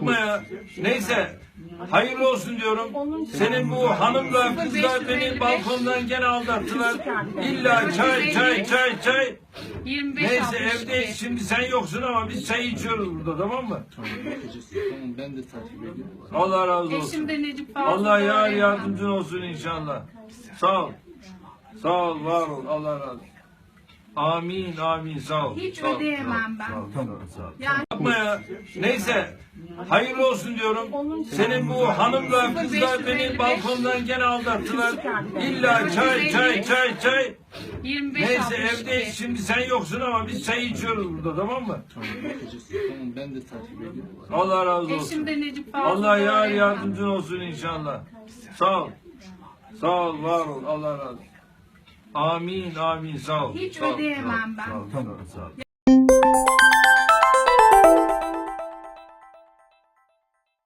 Yapma ya. Neyse. Hayırlı olsun diyorum. Senin bu hanımla kızlar beni balkondan gene aldattılar. İlla çay çay çay çay. 25 Neyse 65. evdeyiz şimdi sen yoksun ama biz çay içiyoruz burada tamam mı? Tamam ben de takip ediyorum. Allah razı olsun. Necip Fazıl. Allah yar yardımcın olsun inşallah. Sağ ol. Sağ ol, var ol. Allah razı olsun. Amin, amin. Sağ ol. Hiç sağ ol, ödeyemem sağ ol, ben. Sağ ol, sağ ol. Yani Yapma ya. Neyse. Hayırlı olsun diyorum. Senin bu hanımla kızlar beni balkondan gene aldattılar. İlla çay çay çay çay. 25 Neyse 65. evdeyiz şimdi sen yoksun ama biz çay içiyoruz burada tamam mı? Tamam ben de takip ediyorum. Allah razı olsun. Necip Fazıl. Allah yar yardımcın olsun inşallah. Sağ ol. Sağ ol, var ol. Allah razı olsun. Amin, amin. Sağ ol. Hiç sağ ol, ödeyemem ben. Sağ ol, sağ ol, sağ ol.